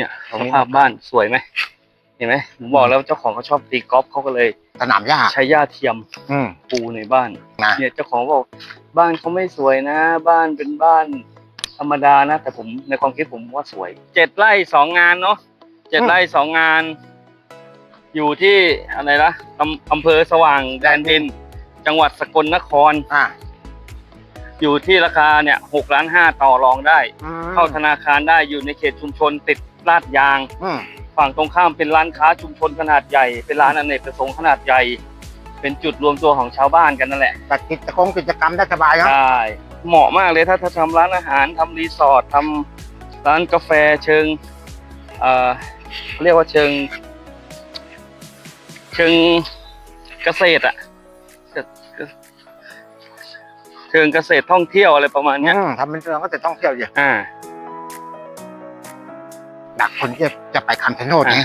เนี่ยสภาพบ้านสวยไหมเห็นไหมผมบอกแล้วเจ้าของเขาชอบตีกอล์ฟเขาก็เลยสนามหญ้าใช้หญ้าเทียมอืมปูในบ้าน นะเนี่ยเจ้าของบอกบ้านเขาไม่สวยนะ บ้านเป็นบ้านธรรมดานะ แต่ผมในความคิดผมว่าสวยเจ็ดไร่สองงานเนาะเจ็ดไร่สองงาน อยู่ที่อะไรละอำอำเภอสว่างแดนดิน จังหวัดสกลนคร อ่าอยู่ที่ราคาเนี่ยหกล้านห้าต่อรองได้อืมเข้าธนาคารได้อยู่ในเขตชุมชนติด ลาดยาง อืมฝั่งตรงข้ามเป็นร้านค้าชุมชนขนาดใหญ่ เป็นร้านอเนกประสงค์ขนาดใหญ่ เป็นจุดรวมตัวของชาวบ้านกันนั่นแหละ จัดกิจกรรมกิจกรรมได้สบายครับใช่ เหมาะมากเลยถ้าถ้าทำร้านอาหารทำรีสอร์ททำร้านกาแฟเชิง เอ่อเรียกว่าเชิง เชิงเกษตรอะเชิงเชิงเกษตรท่องเที่ยวอะไรประมาณเนี้ย อืมทำเป็นเรื่องก็จะต้องเที่ยวอยู่อ่า ดักคนที่จะไปคำชะโนดไง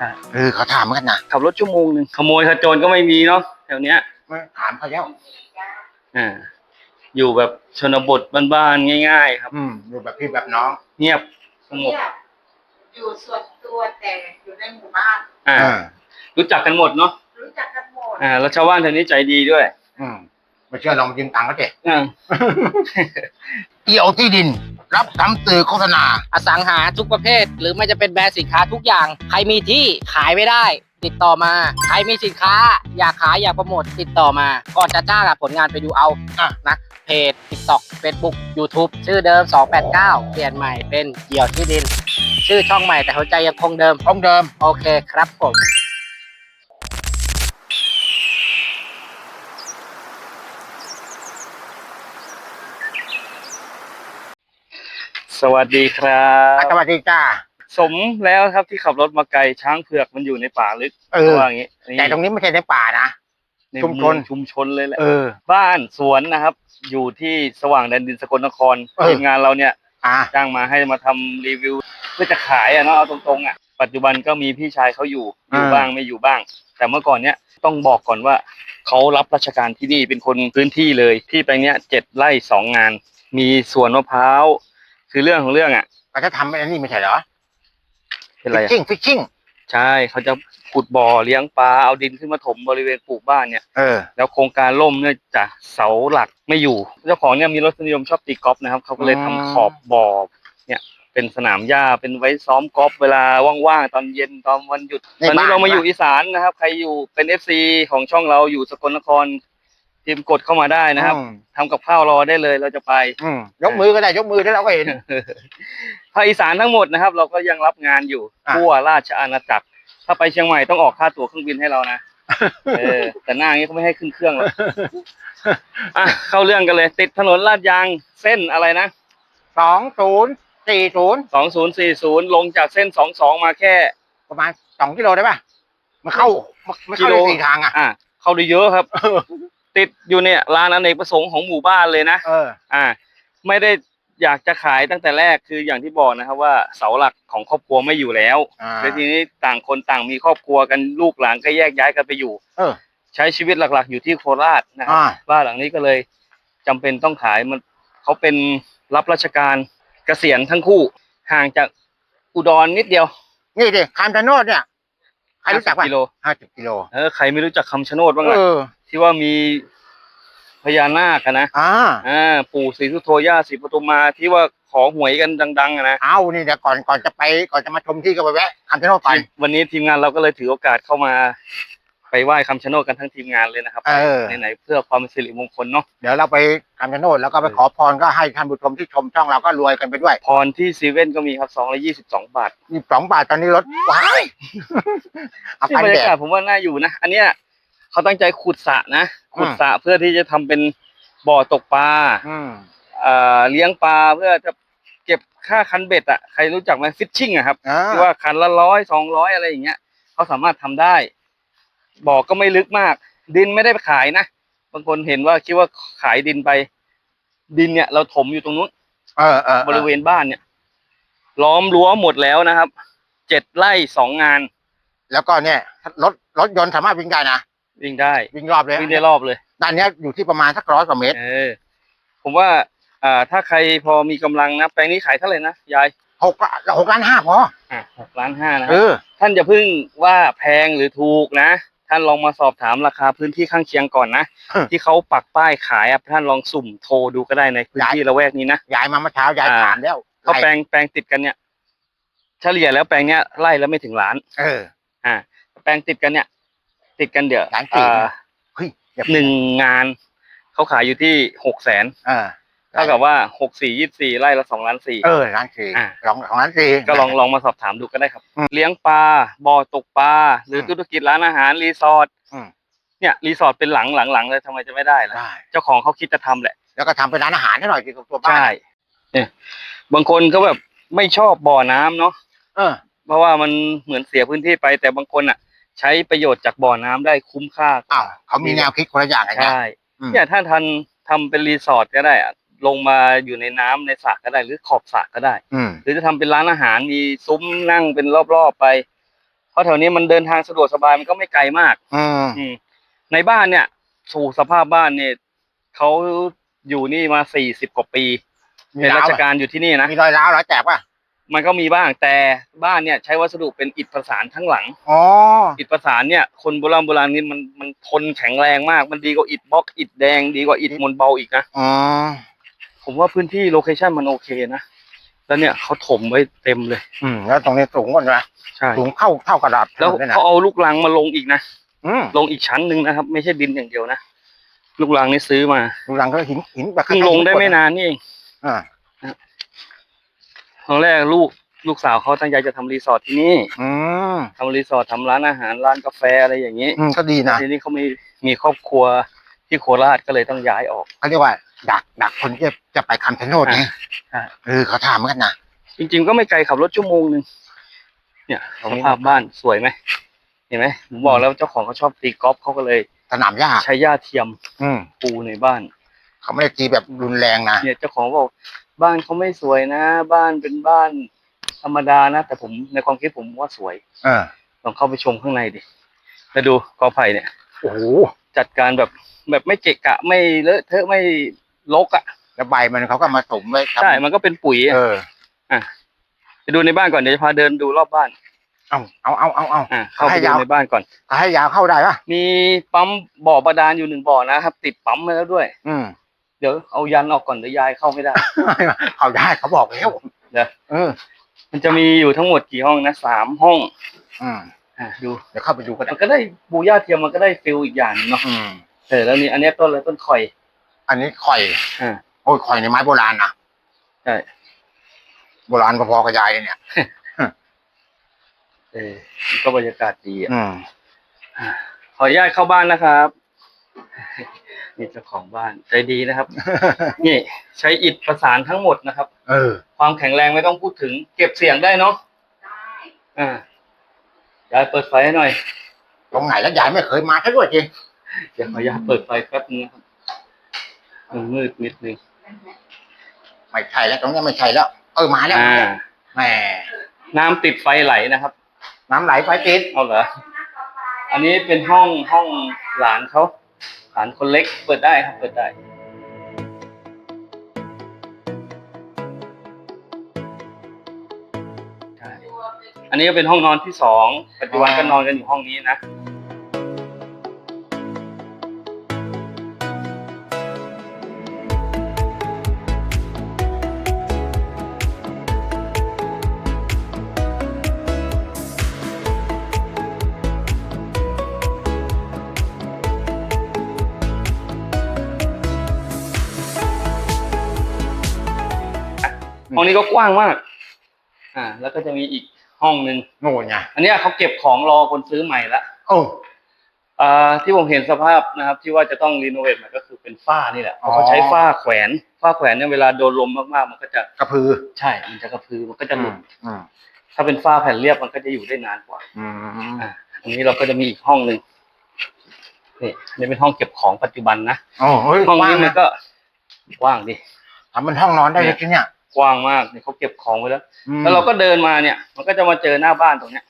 อ่า เออเขาถามเหมือนกันนะขับรถชั่วโมงหนึ่งขโมยขโจรก็ไม่มีเนาะแถวเนี้ยไม่ถามเขาแล้วอ่าอยู่แบบชนบทบ้านๆง่าย ๆ ครับ อืมอยู่แบบพี่แบบน้องเงียบสงบเนี่ยอยู่ส่วนตัวแต่อยู่ในหมู่บ้าน อ่า เออรู้จักกันหมดเนาะรู้จักกันหมด อ่า แล้วชาวบ้านแถวนี้ใจดีด้วย อืม ไม่เชื่อลองยืมตังค์เขาเด็อ่าเอี่ยวที่ดิน รับทำสื่อโฆษณา อสังหาทุกประเภท หรือไม่จะเป็นแบรนด์สินค้าทุกอย่าง ใครมีที่ขายไม่ได้ ติดต่อมา ใครมีสินค้า อยากขายอยากโปรโมทติดต่อมา ก่อนจะจ้างอะผลงานไปดูเอาอะนะเพจ TikTok Facebook YouTube ชื่อเดิม 289 เปลี่ยนใหม่เป็นเกี่ยวที่ดิน ชื่อช่องใหม่แต่หัวใจยังคงเดิมองค์เดิม โอเคครับผม สวัสดีครัอะบสวัสดีจ้าสมแล้วครับที่ขับรถมาไกลช้างเผือกมันอยู่ในป่าลึกเออว่าอย่างนี้แต่ตรงนี้ไม่ใช่ในป่านะในชุมชนเองชุมชนเลยแหละเออบ้านสวนนะครับ อยู่ที่สว่างแดนดินสกลนครเออทีมงานเราเนี่ยอ่าจ้างมาให้มาทำรีวิว เพื่อจะขายอะเนาะเอาตรงๆอะปัจจุบันก็มีพี่ชายเขาอยู่อยู่อ่าบ้างไม่อยู่บ้าง แต่เมื่อก่อนเนี้ยต้องบอกก่อนว่าเขารับราชการที่นี่เป็นคนพื้นที่เลย ที่แปลงเนี้ยเจ็ดไร่สองงาน มีสวนมะพร้าว คือเรื่องของเรื่องอะก็จะทำอันนี้ไม่ใช่เหรอเป็นอะไรฟิชอะชิ่งฟิชชิ่งใช่เขาจะขุดบ่อเลี้ยงปลาเอาดินขึ้นมาถมบริเวณปลูกบ้านเนี่ยเออ แล้วโครงการล่มเนื่องจากเสาหลักไม่อยู่ เจ้าของเนี่ยมีรสนิยมชอบตีกอล์ฟนะครับเขาก็เลยอืทำมขอบบ่อเนี่ยเป็นสนามหญ้าเป็นไว้ซ้อมกอล์ฟเวลาว่างๆตอนเย็นตอนวันหยุด ตอนนี้เรามาอยู่อีสานนะครับ ใครอยู่เป็นเอฟซีของช่องเราอยู่สกลนคร ทีมกดเข้ามาได้นะครับอืมทำกับข้าวรอได้เลยเราจะไป อืมยกมือก็ได้ยกมือได้เราก็เห็น ภาคอีสานทั้งหมดนะครับ เราก็ยังรับงานอยู่อะ ทั่วราชอาณาจักร ถ้าไปเชียงใหม่ต้องออกค่าตั๋วเครื่องบินให้เรานะเออ แต่หน้าอย่างนี้เขาไม่ให้ขึ้นเครื่องหรอกอะเข้าเรื่องกันเลย ติดถนนลาดยางเส้นอะไรนะสองศูนย์สี่ศูนย์สองศูนย์สี่ศูนย์ลงจากเส้นสองสองมาแค่ ประมาณสองกิโลได้ป่ะ มันเข้ามันเข้ากิโล ได้สี่ทางอะ อะเข้าได้เยอะครับ ติดอยู่เนี่ยลานอเนกประสงค์ของหมู่บ้านเลยนะเออ อ่า ไม่ได้อยากจะขายตั้งแต่แรกคืออย่างที่บอกนะครับว่าเสาหลักของครอบครัวไม่อยู่แล้วอ่า แล้วทีนี้ต่างคนต่างมีครอบครัวกันลูกหลานก็แยกย้ายกันไปอยู่ เออ ใช้ชีวิตหลักๆ อยู่ที่โคราชนะครับ อ่า บ้านหลังนี้ก็เลยจำเป็นต้องขายมันเขาเป็นรับราชการเกษียณทั้งคู่ห่างจากอุดรนิดเดียวนี่ดิคำชะโนดเนี่ย ใครรู้จักป่ะ50กิโลห้าสิบกิโล เออใครไม่รู้จักคำชะโนดบ้างเอล่ะอ ที่ว่ามีพญานาคอะนะอ่าอ่าปู่ศรีสุโธย่าศรีปทุมมาที่ว่าขอหวยกันดังๆอะนะเอานี่เดี๋ยวก่อนก่อนจะไปก่อนจะมาชมที่ก็ไปแวะคำชะโนดก่อนวันนี้ทีมงานเราก็เลยถือโอกาสเข้ามา ไปไหว้คำชะโนดกันทั้งทีมงานเลยนะครับเออไหนๆเพื่อความเป็นสิริมงคลเนาะเดี๋ยวเราไปคำชะโนดแล้วก็ไปขอพรก็ให้ท่านผู้ชมที่ชมช่องเราก็รวยกันไปด้วย พรที่ซีเว่นก็มีครับสองร้อยี่สิบสองบาทยี่สองบาทตอนนี้ลดว้ายเอาที่กันบรรแดยากาศดผมว่าน่าอยู่นะอันเนี้ย เขาตั้งใจขุดสระนะขุดอืมสระเพื่อที่จะทำเป็นบ่อตกปลาอืมเอ่อเลี้ยงปลาเพื่อจะเก็บค่าคันเบ็ดอะใครรู้จักไหมฟิชชิ่งอะครับอ่าที่ว่าคันละร้อยสองร้อยอะไรอย่างเงี้ยเขาสามารถทำได้บ่อก็ไม่ลึกมาก ดินไม่ได้ไปขายนะบางคนเห็นว่าคิดว่าขายดินไป ดินเนี่ยเราถมอยู่ตรงนู้นเออเออบริเวณบ้านเนี่ย ล้อมรั้วหมดแล้วนะครับเจ็ดไร่สองงาน แล้วก็เนี่ยรถรถยนต์สามารถวิ่งได้นะ วิ่งได้วิ่งรอบเลยวิ่งได้รอบเลยด้านเนี้ยอยู่ที่ประมาณสักร้อยกว่าเมตร เออ ผมว่า อ่า ถ้าใครพอมีกำลังนะแปลงนี้ขายเท่าไหร่นะยายหกละหกล้านห้าพออะหกล้านห้านะคเอรับอท่านอย่าเพิ่งว่าแพงหรือถูกนะ ท่านลองมาสอบถามราคาพื้นที่ข้างเคียงก่อนนะฮะที่เขาปักป้ายขายอะท่านลองสุ่มโทรดูก็ได้ในพื้นที่ละแวกนี้นะยายมาเมื่อเช้ายายอ่าถามแล้วเขาแปลงแปลงติดกันเนี่ย เฉลี่ยแล้วแปลงเนี้ยไล่แล้วไม่ถึงล้าน เออ อ่าแปลงติดกันเนี่ย ติดกันเดี๋ยวล้านสี่อ่าเฮ้ยอย่าหนึ่งงานเขาขายอยู่ที่หกแสนเออเท่ากับว่าหกสี่ยี่สี่ไล่ละสองล้านสี่ เออล้านสี่อ่า สองสองล้านสี่ ก็ลองลองมาสอบถามดูก็ได้ครับ อืมเลี้ยงปลาบ่อตกปลาหรืออมธุรกิจร้านอาหารรีสอร์ทอืม เนี่ยรีสอร์ทเป็นหลังหลังหลังเลยทำไมจะไม่ได้ล่ะได้เจ้าของเขาคิดจะทำแหละ แล้วก็ทำเป็นร้านอาหารให้หน่อยที่ตัวบ้านใช่เนี่ยบางคนเขาแบบไม่ชอบบ่อน้ำเนาะเออเพราะว่ามันเหมือนเสียพื้นที่ไปแต่บางคนอะ ใช้ประโยชน์จากบ่อน้ำได้คุ้มค่าอ้าวเขามีแนวคิดคนละอย่างกันนะใช่อืมเนี่ยถ้าทันทำเป็นรีสอร์ทก็ได้อะลงมาอยู่ในน้ำในสระก็ได้หรือขอบสระก็ได้ อืม หรือจะทำเป็นร้านอาหารมีซุ้มนั่งเป็นรอบๆไป เพราะแถวนี้มันเดินทางสะดวกสบายมันก็ไม่ไกลมาก อืม อืมในบ้านเนี่ยสู่สภาพบ้านเนี่ยเขาอยู่นี่มาสี่สิบกว่าปีมีเป็นร้าราชวการอยู่ที่นี่นะมีรอยร้าวรอยแตกป่ะ มันก็มีบ้างแต่บ้านเนี่ยใช้วัสดุเป็นอิฐประสานทั้งหลัง อ๋อ อิฐประสานเนี่ยคนโบราณโบราณนี่มันมันทนแข็งแรงมาก มันดีกว่าอิฐบล็อกอิฐแดงดีกว่าอิฐมวลเบาอีกนะ อ๋อ ผมว่าพื้นที่โลเคชันมันโอเคนะแล้วเนี่ยเขาถมไว้เต็มเลย อืม แล้วตรงนี้สูงกว่านะใช่สูงเท่าเท่ากระดาษแล้วถนนเลยนะเขาเอาลูกรังมาลงอีกนะอืมลงอีกชั้นหนึ่งนะครับ ไม่ใช่ดินอย่างเดียวนะลูกรังนี่ซื้อมาดูหลังก็หินหินแบบเพิ่งลงได้ไม่นานนี่เองอ่า ตอนแรกลูกลูกสาวเขาตั้งใจจะทำรีสอร์ทที่นี่อืมทำรีสอร์ททำร้านอาหารร้านกาแฟอะไรอย่างนี้อืมก็ดีนะทีนี้เขามีมีครอบครัวที่โคราชก็เลยต้องย้ายออก เขาเรียกว่า ดักดักคนที่จะไปคำชะโนดไงใช่เออเขาถามเหมือนกันนะ จริง ๆ ก็ไม่ไกลขับรถชั่วโมงหนึ่งเนี่ยตรงสนี้ ภาพบ้านสวยไหมเห็นไหมผมบอกแล้วเจ้าของเขาชอบตีกอล์ฟเขาก็เลย สนามหญ้าใช้หญ้าเทียมอืมปูในบ้าน เขาไม่ได้ตีแบบรุนแรงนะเนี่ยเจ้าของบอก บ้านเขาไม่สวยนะ บ้านเป็นบ้านธรรมดานะ แต่ผมในความคิดผมว่าสวยเออลองเข้าไปชมข้างในดิแล้วดูกอไผ่เนี่ยโอ้โหจัดการแบบแบบไม่เกะกะไม่เลอะเทอะไม่รกอะแล้วใบมันเขาก็มาถมไว้ทำใช่มันก็เป็นปุ๋ยอะเออไปดูในบ้านก่อนเดี๋ยวจะพาเดินดูรอบบ้าน เอาเอาเอาเอาเอาอะเข้าไปให้ดูยาวในบ้านก่อนเขาให้ยาวเข้าได้ปะมีปั๊มบ่อบาดาลอยู่หนึ่งบ่อนะครับ ติดปั๊มมาแล้วด้วย อืม เดี๋ยวเอายันออกก่อนเดี๋ยวยายเข้าไม่ได้เข้าได้เขาบอกแล้วเดี๋ยวเออ มันจะมีอยู่ทั้งหมดกี่ห้องนะสามห้องอืมอะดูเดี๋ยวเข้าไปดูก็ได้มันก็ได้บูย่าเทียมมันก็ได้ฟิลอีกอย่างหนึ่งเนาะอืมเออแล้วนี่อันเนี้ยต้นอะไรต้นข่อย อันนี้ข่อยอ่าโอ้ยข่อยในไม้โบราณนะใช่โบราณพอๆกับยายเนี่ย เออมันก็บรรยากาศดีอะอืม ขออนุญาตเข้าบ้านนะครับ นี่เจ้าของบ้านใจดีนะครับ นี่ใช้อิฐประสานทั้งหมดนะครับ เออ ความแข็งแรงไม่ต้องพูดถึง เก็บเสียงได้เนาะได้อ่ายายเปิดไฟให้หน่อย ตรงไหนแล้วยายไม่เคยมาซะด้วยจริงเดี๋ยวขออนุญาตเปิดไฟแป๊บนึงนะครับมันมืดนิดนึงไม่ใช่แล้วตรงเนี้ยไม่ใช่แล้ว เออมาแล้วอ่าแหมน้ำติดไฟไหลนะครับ น้ำไหลไฟติดเอาเหรออันนี้เป็นห้องห้องหลานเขา หานคนเล็กเปิดได้ครับ เปิดได้ อันนี้ก็เป็นห้องนอนที่สองปัจจุบันก็นอนกันอยู่ห้องนี้นะ ห้องนี้ก็กว้างมาก อ่า แล้วก็จะมีอีกห้องหนึ่งโน่นไงอันเนี้ยเขาเก็บของรอคนซื้อใหม่ละโอ้อ่าที่ผมเห็นสภาพนะครับ ที่ว่าจะต้องรีโนเวทใหม่ก็คือเป็นฝ้านี่แหละเพอ๋อราะเขาใช้ฝ้าแขวนฝ้าแขวนเนี่ยเวลาโดนลมมากๆ มันก็จะกระพือ ใช่ มันจะกระพือมันก็จะหลุดอืมถ้าเป็นฝ้าแผ่นเรียบมันก็จะอยู่ได้นานกว่าอืมอ่าอันนี้เราก็จะมีอีกห้องหนึ่งนี่อันนี่เป็นห้องเก็บของปัจจุบันนะโอ้เฮ้ยห้องกว้างนี้มันนะก็กว้างดิทำมันห้องนอนได้เลยทีเนี่ย กว้างมากเนี่ยเขาเก็บของไว้แล้วอืมแล้วเราก็เดินมาเนี่ย มันก็จะมาเจอหน้าบ้านตรงเนี้ย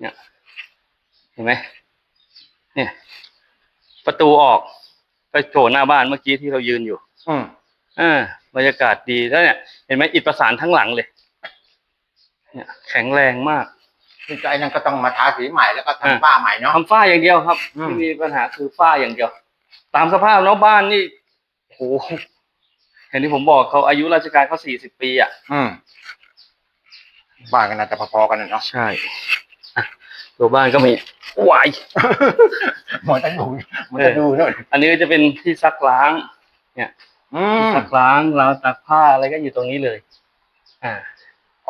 เนี่ย เห็นไหมเนี่ย ประตูออกไปโผล่หน้าบ้านเมื่อกี้ที่เรายืนอยู่ อืมอ่าบรรยากาศดีแล้วเนี่ย เห็นไหมอิฐประสานทั้งหลังเลย เนี่ย แข็งแรงมากที่ใจนั้นก็ต้องมาทาสีใหม่แล้วก็อ่าทำฝ้าใหม่เนาะทำฝ้าอย่างเดียวครับอืมที่มีปัญหาคือฝ้าอย่างเดียว ตามสภาพเนาะบ้านนี่โห เห็นที่ผมบอกเขาอายุราชการเขาสี่สิบปีอะ อืมบ้านกันน่าจะพอๆกันนะเนาะใช่อะตัวบ้านก็มีวายมันจะดูมันจะดูด้วยอันนี้ก็จะเป็นที่ซักล้าง อืมซักล้างราวตากผ้าอะไรก็อยู่ตรงนี้เลย อ่า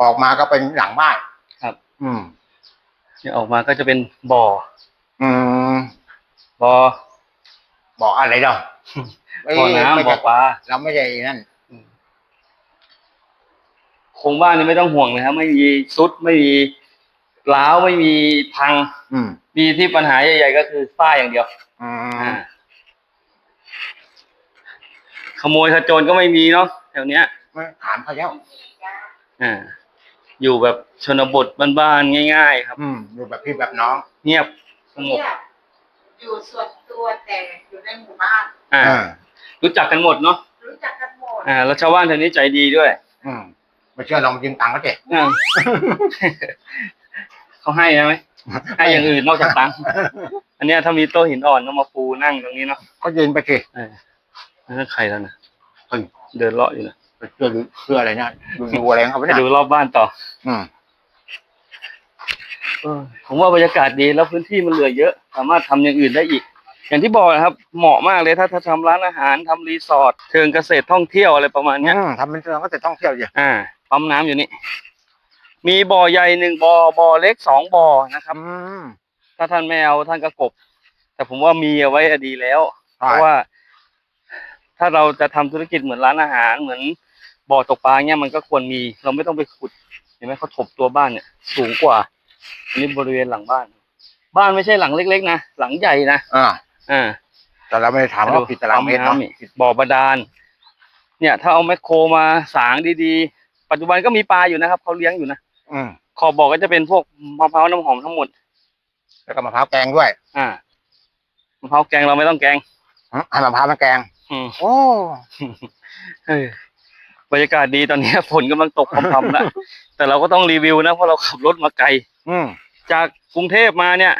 ออกมาก็เป็นหลังบ้านครับ อืม เนี่ยออกมาก็จะเป็นบ่อ อืมบ่อ บอกอะไรเรา บ่อน้ำไม่บ่อใช่ปลา เราไม่ใช่นั่นโครงบ้านนี่ไม่ต้องห่วงเลยครับ ไม่มีซุดไม่มีร้าวไม่มีพัง อืมมีที่ปัญหาใหญ่ๆก็คือฝ้าอย่างเดียวอือ่ามขโมยขโจรก็ไม่มีเนาะแถวเนี้ยไม่ถามเขาแล้วอ่าอยู่แบบชนบทบ้านๆง่าย ๆ ครับ อืมอยู่แบบพี่แบบน้อง เงียบสงบเนี่ยอยู่ส่วนตัวแต่อยู่ในหมู่บ้านอ่าอ่า รู้จักกันหมดเนาะรู้จักกันหมดอ่าแล้วชาวบ้านแถวนี้ใจดีด้วยอืมไม่เชื่อลองยืมตังค์เขาเด็อ่าเขาให้ไหมให้อย่างอื่นนอกจากตังค์อันเนี้ยถ้ามีโต๊ะหินอ่อนก็มาปูนั่งตรงนี้เนาะก็ยืนไปสิเออนั่นใครแล้วนะเฮ้ยเดินเลาะอยู่นะไปเชื่อหรือเชื่ออะไรเนี่ยดูดูอะไรของเขาไปเนี่ยดูรอบบ้านต่อ อืมเออผมว่าบรรยากาศดีแล้วพื้นที่มันเหลือเยอะ สามารถทำอย่างอื่นได้อีก อย่างที่บอกนะครับ เหมาะมากเลยถ้าถ้าทำร้านอาหารทำรีสอร์ทเชิงเกษตรท่องเที่ยวอะไรประมาณเนี้ย อืมทำเป็นเรื่องก็จะต้องเที่ยวอยู่อ่าปั๊มน้ำอยู่นี่ มีบ่อใหญ่หนึ่งบ่อบ่อเล็กสองบ่อนะครับ อืมถ้าท่านไม่เอาท่านก็กบ แต่ผมว่ามีเอาไว้อะดีแล้วใช่เพราะว่า ถ้าเราจะทำธุรกิจเหมือนร้านอาหารเหมือนบ่อตกปลาเนี่ยมันก็ควรมี เราไม่ต้องไปขุดเห็นไหมเขาถมตัวบ้านเนี่ย สูงกว่าอันนี้บริเวณหลังบ้าน บ้านไม่ใช่หลังเล็ก ๆ นะหลังใหญ่นะอ่า อ่าแต่เราไม่ได้ถามว่าผิดตารางเมตรเนาะปั๊น้ำนี่บ่อบาดาลเนี่ย ถ้าเอาแมคโครมาสางดีๆ ปัจจุบันก็มีปลาอยู่นะครับเขาเลี้ยงอยู่นะอืมขอบบ่อก็จะเป็นพวกมะพร้าวน้ำหอมทั้งหมด แล้วก็มะพร้าวแกงด้วย อ่ามะพร้าวแกงเราไม่ต้องแกงอืมให้มะพร้าวมาแกงอืมโอ้เออบรรยากาศดีตอนนี้ฝนกำลังตกพรำๆแล้วแต่เราก็ต้องรีวิวนะเพราะเราขับรถมาไกลอืมจากกรุงเทพมาเนี่ย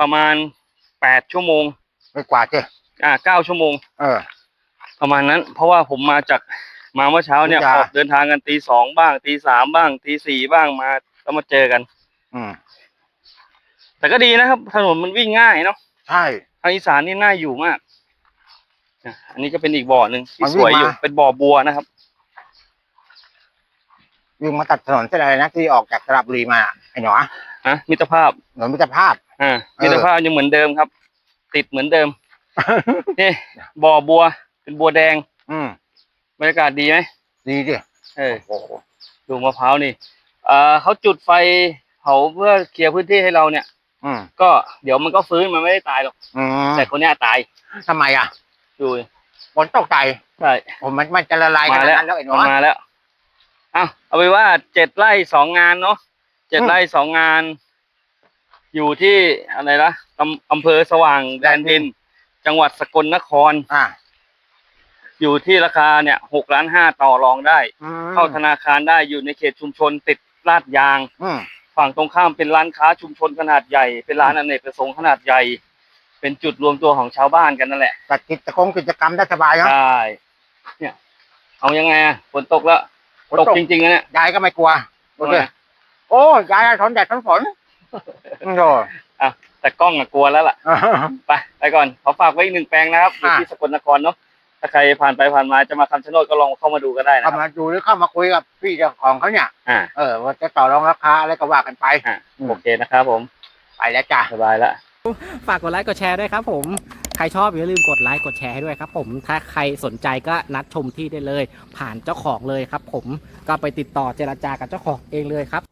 ประมาณ แปดชั่วโมงไม่กว่าเจ้อ่าเก้าชั่วโมง เออ ประมาณนั้น เพราะว่าผมมาจากมาเมื่อเช้าเนี่ยจ้ะออกเดินทางกันตีสองบ้างตีสามบ้างตีสี่บ้างมาแล้วมาเจอกัน อืมแต่ก็ดีนะครับ ถนนมันวิ่งง่ายเนาะใช่ ทางอีสานนี่น่าอยู่มากอะอันนี้ก็เป็นอีกบ่อหนึ่งที่มันสวิ่งวยอยู่มา เป็นบ่อบัวนะครับ วิ่งมาตัดถนนเส้นอะไรนะที่ออกจากสระบุรีมาไอ้หนออะมิตรภาพถนนมิตรภาพ อ่าเออมิตรภาพยังเหมือนเดิมครับ ติดเหมือนเดิมนี่บ่อบัวเป็นบัวแดง อืมบรรยากาศดีไหมดีดิเออโอ้โหดูมะพร้าวนี่เอ่อเขาจุดไฟเผาเพื่อเคลียร์พื้นที่ให้เราเนี่ย อืมก็เดี๋ยวมันก็ฟื้นมันไม่ได้ตายหรอก อืมแต่คนเนี้ยตายทำไมอะดูฝนตกใจใช่ ผมมันมันจะละลายขมานาดแล้วนั้นแล้วไอ้หนอมันมาแล้ว เอาเอาไปนว่าเจ็ดไร่สองงานเนาะเจ็ดอืมไร่สองงาน อยู่ที่อะไรนะอำอำเภอสว่างแดนดิน จังหวัดสกลนคร อ่าอยู่ที่ราคาเนี่ยหกล้านห้าต่อรองได้ อืมเข้าธนาคารได้อยู่ในเขตชุมชนติดลาดยาง อืม ฝั่งตรงข้ามเป็นร้านค้าชุมชนขนาดใหญ่ เป็นร้านอเนกประสงค์ขนาดใหญ่ เป็นจุดรวมตัวของชาวบ้านกันนั่นแหละ จัดกิจกรรมกิจกรรมได้สบายเนาะใช่ เนี่ย เอายังไงอะฝนตกแล้ว ฝนตตกกจริงๆนะเนี่ยยายก็ไม่กลัว โอเค โอ้ยายทนแดดทนฝน โอ้โหอะแต่กล้องอะกลัวแล้วล่ะ ไปไปก่อนขอฝากไว้อีกหนึ่งแปลงนะครับอยู่อะที่สกลนครเนาะถ้าใครผ่านไปผ่านมาจะมาคำชะโนดก็ลองเข้ามาดูก็ได้นะคเข้ารับมาดูหรือเข้ามาคุยกับพี่เจ้าของเขาเนี่ย อ่า เออว่าจะต่อรองราคาอะไรก็ว่ากันไป อ่าอืมโอเคนะครับผมไปแล้วจ้ะสบายแล้วฝากกดไลค์กดแชร์ด้วยครับผม ใครชอบอย่าลืมกดไลค์กดแชร์ให้ด้วยครับผม ถ้าใครสนใจก็นัดชมที่ได้เลย ผ่านเจ้าของเลยครับผม ก็ไปติดต่อเจรจากับเจ้าของเองเลยครับ